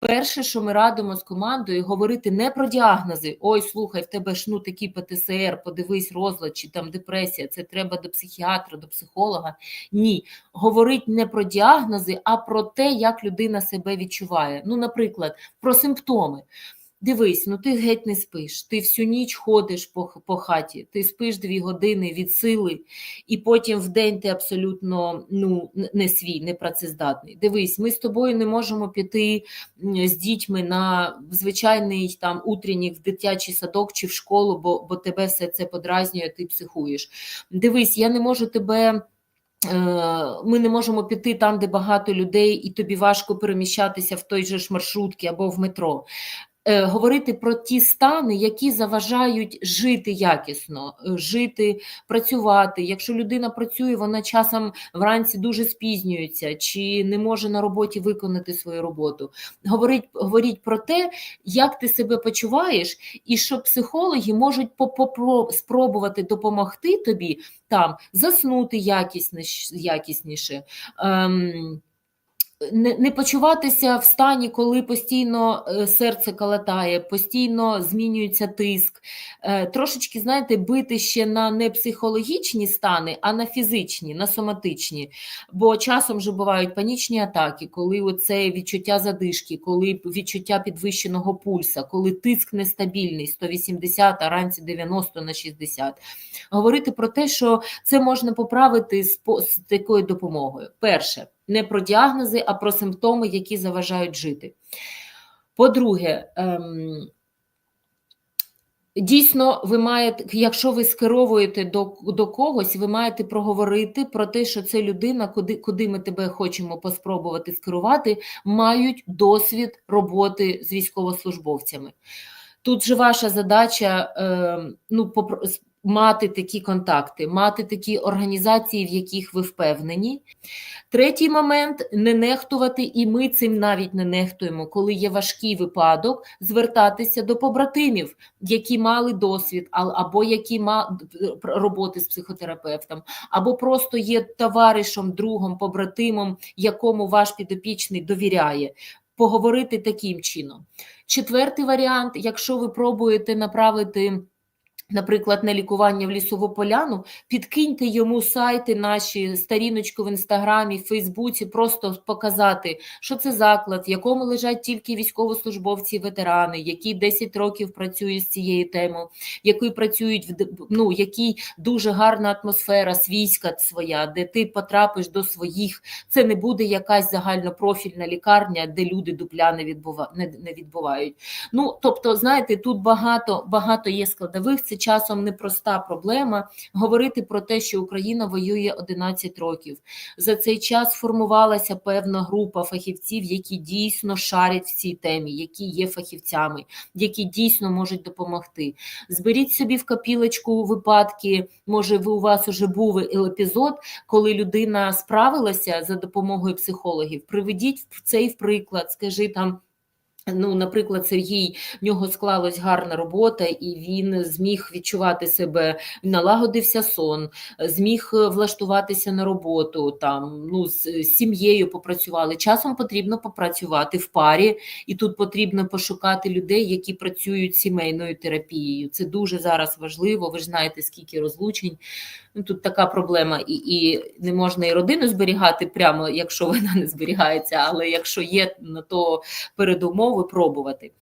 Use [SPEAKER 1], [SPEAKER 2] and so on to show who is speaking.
[SPEAKER 1] Перше, що ми радимо з командою, говорити не про діагнози. Ой, слухай, в тебе ж ну такі ПТСР, подивись розлад чи там депресія. Це треба до психіатра, до психолога. Ні, говорить не про діагнози, а про те, як людина себе відчуває. Ну, наприклад, про симптоми. Дивись, ну ти геть не спиш, ти всю ніч ходиш по, по хаті, ти спиш дві години від сили, і потім в день ти абсолютно ну, не свій, не працездатний. Дивись, ми з тобою не можемо піти з дітьми на звичайний там утреннік в дитячий садок чи в школу, бо, бо тебе все це подразнює, ти психуєш. Дивись, я не можу тебе. е, Ми не можемо піти там, де багато людей, і тобі важко переміщатися в той же ж маршрутці або в метро. Е, Говорити про ті стани, які заважають жити якісно, е, жити, працювати. Якщо людина працює, вона часом вранці дуже спізнюється чи не може на роботі виконати свою роботу. Говорить, говоріть про те, як ти себе почуваєш, і що психологи можуть спробувати допомогти тобі там заснути якісніше, якісніше. Ем, не, не почуватися в стані, коли постійно е, серце калатає, постійно змінюється тиск. Е, Трошечки, знаєте, бити ще на не психологічні стани, а на фізичні, на соматичні. Бо часом вже бувають панічні атаки, коли оце відчуття задишки, коли відчуття підвищеного пульса, коли тиск нестабільний 180, а ранці 90 на 60. Говорити про те, що це можна поправити з такою допомогою. Перше, не про діагнози, а про симптоми, які заважають жити. По-друге, ем, дійсно, ви маєте, якщо ви скеровуєте до, до когось, ви маєте проговорити про те, що це людина, куди, куди ми тебе хочемо поспробувати скерувати, мають досвід роботи з військовослужбовцями. Тут же ваша задача е, ну, мати такі контакти, мати такі організації, в яких ви впевнені. Третій момент не нехтувати, і ми цим навіть не нехтуємо, коли є важкий випадок, звертатися до побратимів, які мали досвід, або які мали роботи з психотерапевтом, або просто є товаришем, другом, побратимом, якому ваш підопічний довіряє. Поговорити таким чином. Четвертий варіант, якщо ви пробуєте направити. Наприклад, на лікування в лісову поляну, підкиньте йому сайти наші, сторіночку в інстаграмі, в Фейсбуці, просто показати, що це заклад, в якому лежать тільки військовослужбовці, ветерани, які 10 років працюють з цією темою, які працюють ну, який дуже гарна атмосфера, свійська своя, де ти потрапиш до своїх. Це не буде якась загальнопрофільна лікарня, де люди дупля не, відбува... не, не відбувають. Ну, тобто, знаєте, тут багато, багато є складових. Це часом непроста проблема говорити про те, що Україна воює 11 років. За цей час формувалася певна група фахівців, які дійсно шарять в цій темі, які є фахівцями, які дійсно можуть допомогти. Зберіть собі в копілочку випадки. Може, ви у вас уже був епізод, коли людина справилася за допомогою психологів. Приведіть цей приклад, скажи там. Ну, наприклад, Сергій в нього склалась гарна робота, і він зміг відчувати себе, налагодився сон, зміг е, влаштуватися на роботу, там ну з з сім'єю попрацювали. Часом потрібно попрацювати в парі, і тут потрібно пошукати людей, які працюють сімейною терапією. Це дуже зараз важливо. Ви ж знаєте, скільки розлучень. Ну, тут така проблема, і, і не можна і родину зберігати прямо, якщо вона не зберігається, але якщо є на то передумови, пробувати.